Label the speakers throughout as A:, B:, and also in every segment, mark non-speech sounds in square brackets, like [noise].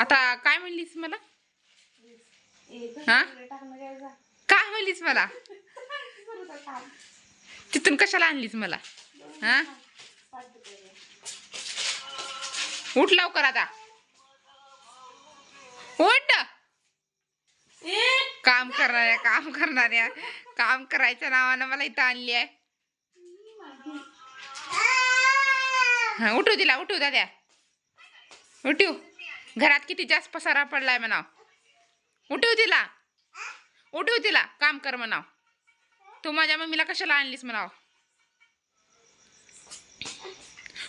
A: आता काय म्हणलीस मला? हा? काय म्हणलीस मला? तिथून कशाला आणलीस मला? हा? उठ लवकर आता. उठ. काम करणाऱ्या काम करणाऱ्या काम करायच्या नावानं मला इथं आणली आहे. हा उठू दिला उठू दाद्या. उठू. घरात किती जास्त पसारा पडलाय म्हणा उठू दिला उठू दिला काम कर म्हणाव. तू माझ्या मम्मीला कशाला आणलीस म्हणाव.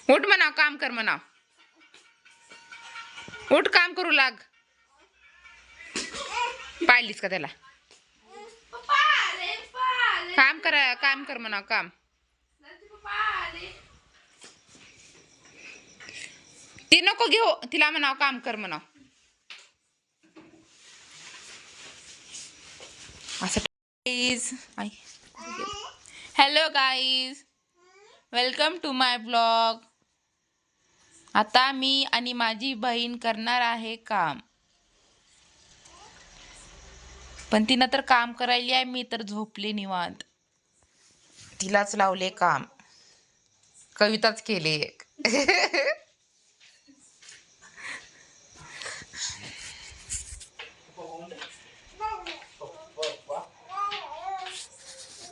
A: उठ म्हणाव काम कर म्हणाव. उठ काम करू लाग. पाहिलीस का त्याला? काम कर काम कर म्हणाव काम. ती नको घेऊ तिला म्हणाव काम कर म्हणाव असं hello guys welcome to my blog आता मी आणि माझी बहीण करणार आहे काम. पण तिनं तर काम करायली आहे मी तर झोपले निवांत. तिलाच लावले काम. कविताच केली एक. [laughs]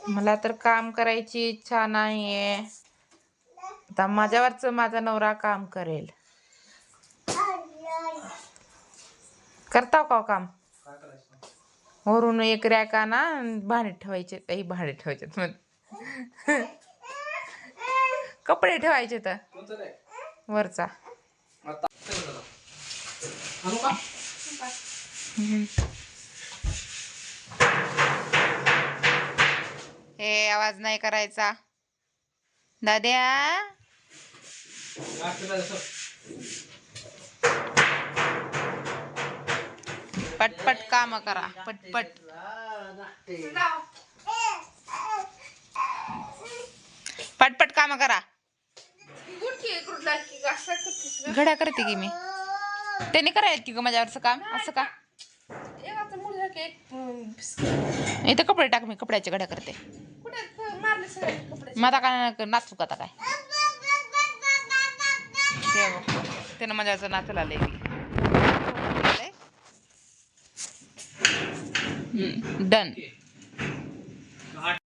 A: मला तर काम करायची इच्छा नाहीये. आता माझ्यावरच माझा नवरा काम करेल. करता का हो काम? वरून एक रॅका ना भांडे ठेवायचे. काही भांडे ठेवायचे मग कपडे ठेवायचे तर. वरचा. हम्म. आवाज नाही करायचा. दाद्या. पटपट काम करा. पटपट. पटपट काम करा. घड्या करते की मी? त्याने करायला की ग माझ्यावरचं काम? असं का? इथं कपडे टाक मी कपड्याच्या घड्या करते. मग आता काय नाचू का आता काय? ते बघ, त्यानं माझ्यावरचं नाचलं आलंय डन